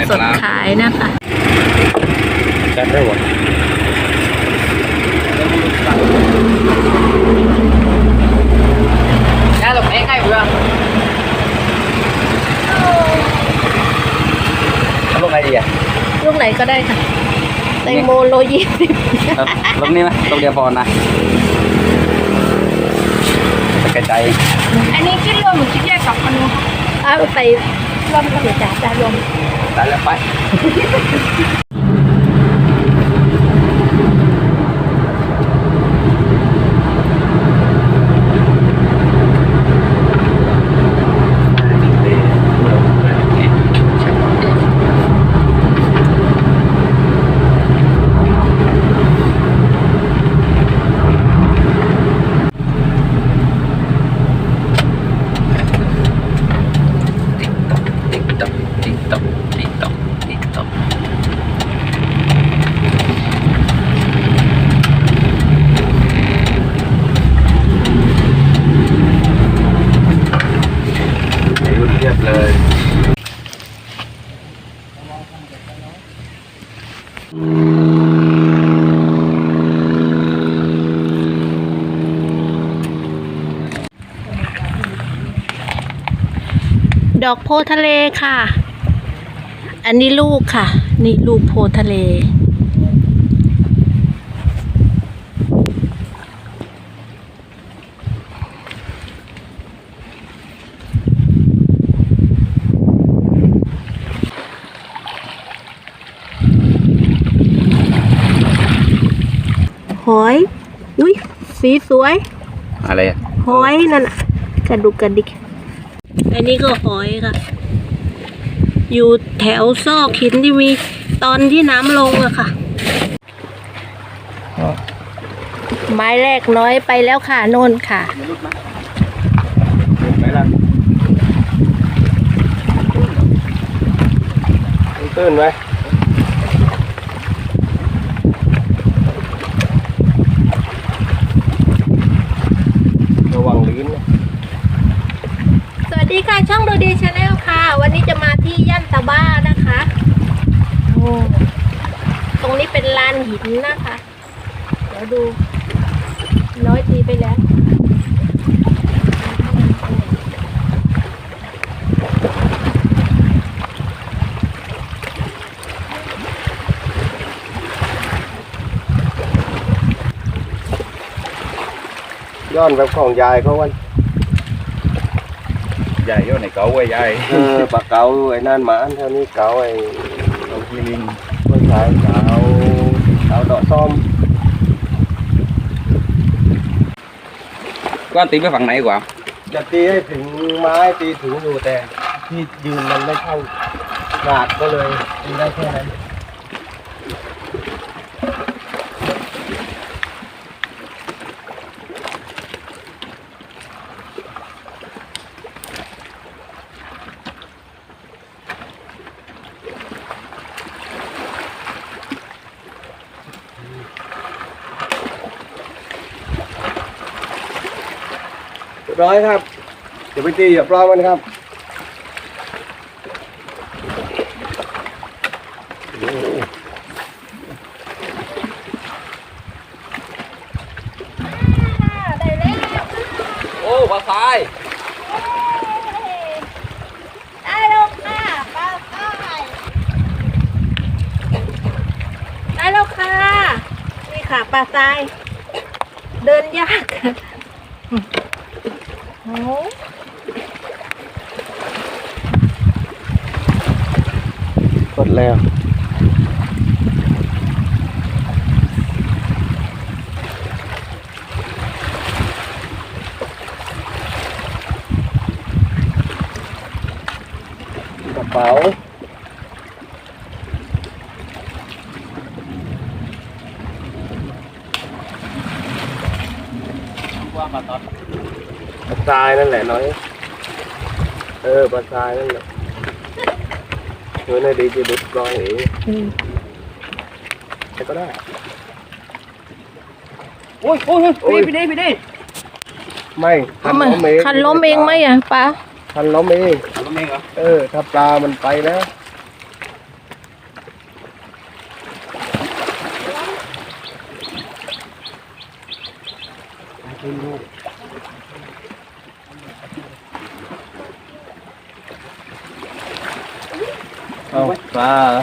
านมีปลาสดขายนะคะจัดได้หมด Ra lục mẹ ngay vừa ลงไงดีอะลูกไหนก็ได้ค่ะแตงโมโลยี่สิบลงนี่ไหมลงเดียวพอนะกระจาย Anh đi chứ luôn một chiếc da cọc anh luôn เอาไป รวมกันเดี๋ยจ้าจ้ารวมไปแล้วไป ติ๊กต๊อกติ๊กต๊อกติ๊กต๊อกติ๊กต๊อกเรียบเลย ดอกโพธิ์ทะเลค่ะ อันนี้ลูกค่ะ นี่ลูกโพธิ์ทะเล หอย อุ้ยสีสวย อะไรอะหอยนั่นน่ะกระดุกกระดิก อันนี้ก็หอยค่ะ อยู่แถวซอกหินที่มีตอนที่น้ำลงอะค่ะ ไม้แรกน้อยไปแล้วค่ะโน่นค่ะไหมล่ะตื้นไหมระวังลิ้นนะ สวัสดีค่ะ ช่องดูดีชาแนลค่ะ วันนี้จะมาที่ ย่านตะบ้านะคะโอ้ตรงนี้เป็นลานหินนะคะ เดี๋ยวดูน้อยตีไปแล้วย้อนแบบของยายเขาวัน ใหญ่อยู่ในเก๋าไว้ใหญ่เออปลาเก๋าไอ้นั่นหมาอันเท่านี้เก๋าไอ้เอาที่ลิงไม่ใช่เก๋าเก๋าดอกส้มก็ตีไปฝั่งไหนกว่าจะตีให้ถึงไม้ตีถึงอยู่แต่ที่ยืนมันไม่เข้าหนาดก็เลยตีได้แค่นั้น รียบร้อยครับเดี๋ยวไปตีอย่าปลอมมันครับได้แล้วโอ้ปลาทรายได้แล้วค่ะปลาทรายได้แล้วค่ะนี่ค่ะปลาทรายเดินยาก โอ้กดแล้ว กระเป๋า ว่าปลาตอด ปลาทราย นั่นแหละน้อย เออปลาทรายนั่นแหละเออในดีจะดุดกรอยเองอืมใครก็ได้ โอ้ยโอ้ยโอ้ยพี่ดิพี่ดิไม่คันไม่ล้มเองคันล้มเองไหมอะป้าคันล้มเองเอาล้มเองเหรอ เออ ถ้าปลามันไปแล้ว เอาปลาเหรอ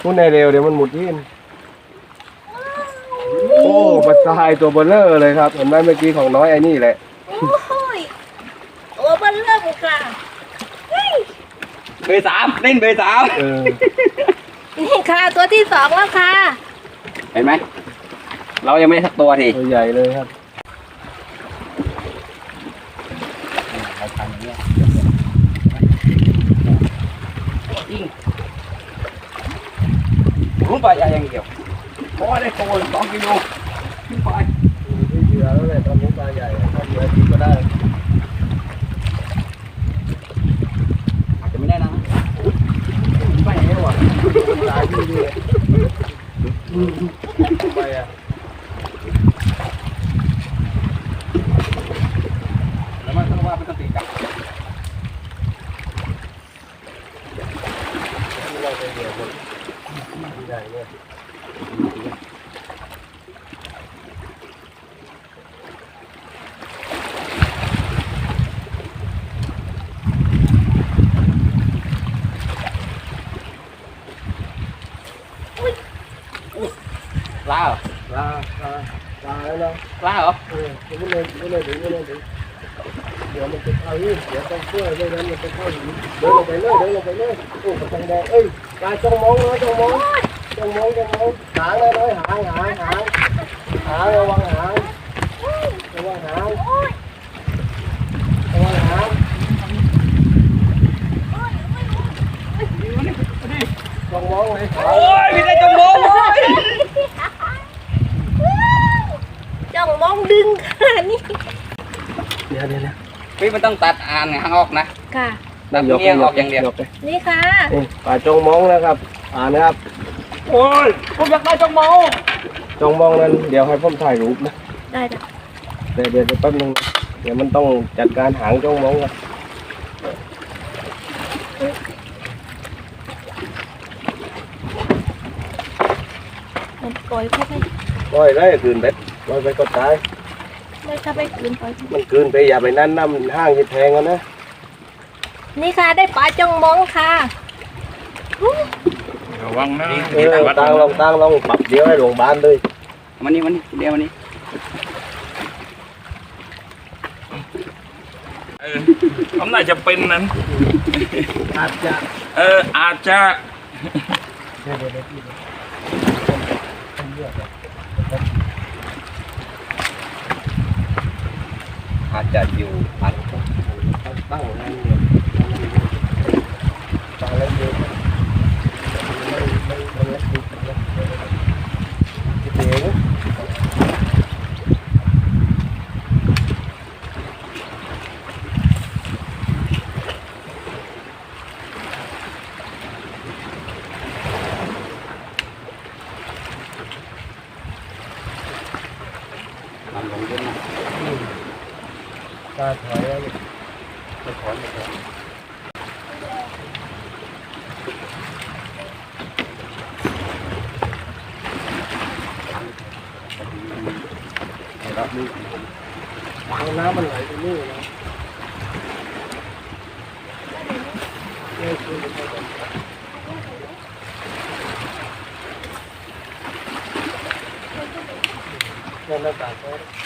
พูดในเร็วเดี๋ยวมันหมุดยิ่นโอ้ปลาทรายตัวเบลเลอร์เลยครับ เห็นไหมเมื่อกี้ของน้อยไอ้นี่แหละ โอ้ยโอ้มันเริ่มค่ะเฮ้ยเบอร์สามเล่นเบอร์สามเออ นี่ค่ะ ตัวที่สองแล้วค่ะ เห็นไหม เรายังไม่ได้สักตัวทีตัวใหญ่เลยครับ รู้ไปยังเดียวพอได้ตัวสองกิโลขึ้นไปที่เหลือแล้วแหละตอนนี้ปลาใหญ่ถ้าเหลือดีก็ได้อาจจะไม่ได้นะไปไหนวะตายที่นี่ไปอะ แล้วมันต้องว่ามันต้องตีกลับ ที่เราไปเหลือคนใหญ่เนี่ย ปลาเหรอปลาปลาปลาแล้วเนาะปลาเหรอเออไม่เลยไม่เลยถึงไม่เลยถึงเดี๋ยวมันจะเข้า พี่มันต้องตัดอ่านหางออกนะค่ะ ตัดเงี้ยงออกอย่างเดียวกไปนี่ค่ะนี่ปลาจงมองนะครับ อ่านนะครับ โอ้ยผมอยากได้จมโบจงมองนั้นเดี๋ยวให้ผมถ่ายรูปนะ ได้จ้ะเดี๋ยวเดี๋ยวเดี๋ยวแป๊บนึงนะเดี๋ยวมันต้องจัดการหางจงมองกันมันปล่อยเข้าไปปล่อยได้คืนเบ็ดปล่อยไปก็ตาย ไม่เข้าไปคืนปล่อยมันคืนไปอย่าไปนั่นน้ำห้างจะแทงกันนะนี่ค่ะได้ปลาจ้องมองค่ะระวังนะเออตั้งลองตั้งลองปรับเดี๋ยวให้โรงพยาบาลเลยมันนี่มันนี่เดี๋ยวมันนี่เออมันน่าจะเป็นนั้น อาจจะ เอออาจจะ เดี๋ยวเดี๋ยวเดี๋ยวพี่ต้องเลือกอะ อาจจะอยู่อันตั้งตั้งนั่นเนี่ยตั้งแล้วเดี๋ยวไม่ไม่ไม่ไม่ติดนะเดี๋ยวมันลงด้วยนะ ตาถอยแล้วไปถอนไปถอนรับนี่เอาน้ำมันไหลไปนี่นะเนี่ยคือมันจะนั่นหน้าตา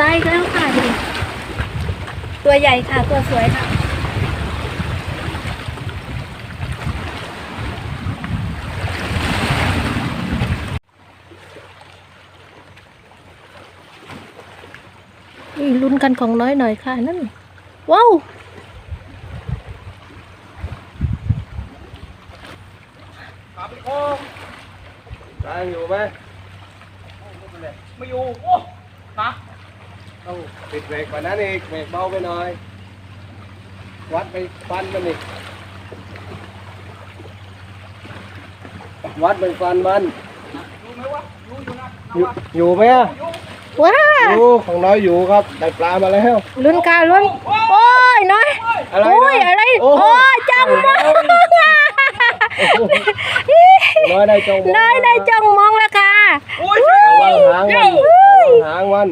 นเหรอปลายแล้วค่ะนี่ตัวใหญ่ค่ะ ตัวสวยค่ะนี่ลุ้นกันของน้อยหน่อยค่ะ นั่น ว้าวตาอยู่ไหมไม่อยู่โอ้ ต้องปิดเบรกกว่านั้นอีกเบรกเบาไปหน่อย วัดไปฟันมันอีกวัดไปฟันมันรู้ไหมวะรู้อยู่นะอยู่อยู่ไหมอะว้าอยู่ของน้อยอยู่ครับได้ปลามาแล้วลุ้นการลุ้นโอ้ยน้อยอะไรโอ้ยนะอะไรโอ้โอ้โหยจังมองน้อยได้จงมองน้อยได้จังมองแล้วค่ะโอ้ยระวังหางมันระวังหางมัน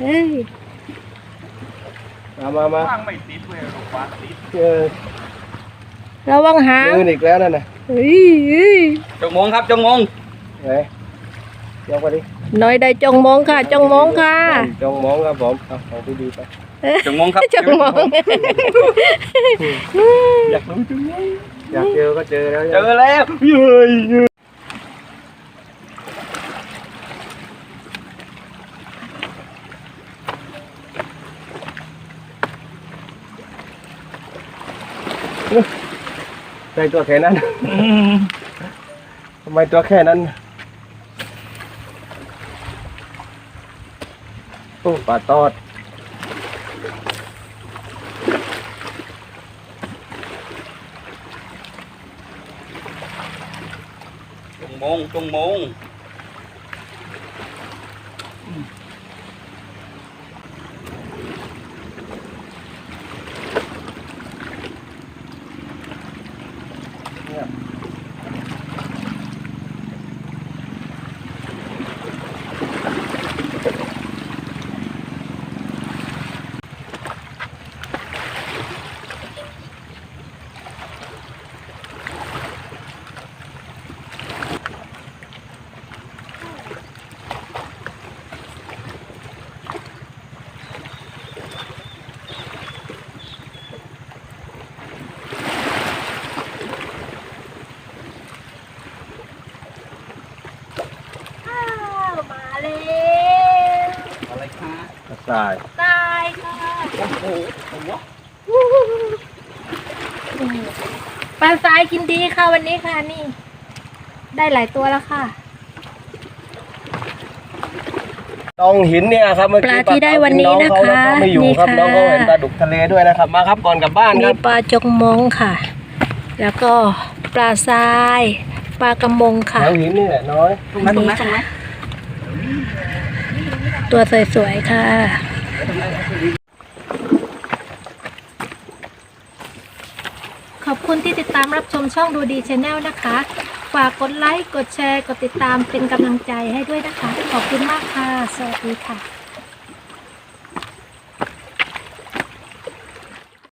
เฮ้ย มามามาตั้งไม่ติดเลยลูกฟ้าติดเออระวังหางมืออีกแล้วนั่นน่ะเฮ้ยเฮ้ยจงมงครับจงมงไหนยกไปดิน้อยได้จงมองค่ะ จงมองค่ะ จงมองครับผมเอาของพี่ดีไปจงมงครับจงมอง อยากรู้จังเลยอยากเจอก็เจอแล้ว เจอแล้วเย้ย ได้ตัวแค่นั้นทำไมตัวแค่นั้นโอ้ปลาตอดจงมงจงมง อ้าวมาแล้ว อะไรคะ กระต่ายตายค่ะโอ้โหผมว่าปลาทรายกินดีค่ะวันนี้ค่ะนี่ ได้หลายตัวแล้วค่ะ ตองหินเนี่ยครับเมื่อกี้ปลาที่ได้วันนี้นะคะองเขาแล้วเขาไม่อยู่ครับนี่ค่ะ น้องเขาเห็นปลาดุกทะเลด้วยนะครับ มาครับก่อนกลับบ้านคมีรับปลาจงมงค่ะ แล้วก็ปลาทราย ปลากระมงค่ะ แถวหินนี่แหละน้อย ตรงไหนตรงไหนตรงไหน ตัวสวยๆ ค่ะ ขอบคุณที่ติดตามรับชมช่องดูดีชาแนลนะคะ ฝากกดไลค์ กดแชร์ กดติดตามเป็นกำลังใจให้ด้วยนะคะ ขอบคุณมากค่ะ สวัสดีค่ะ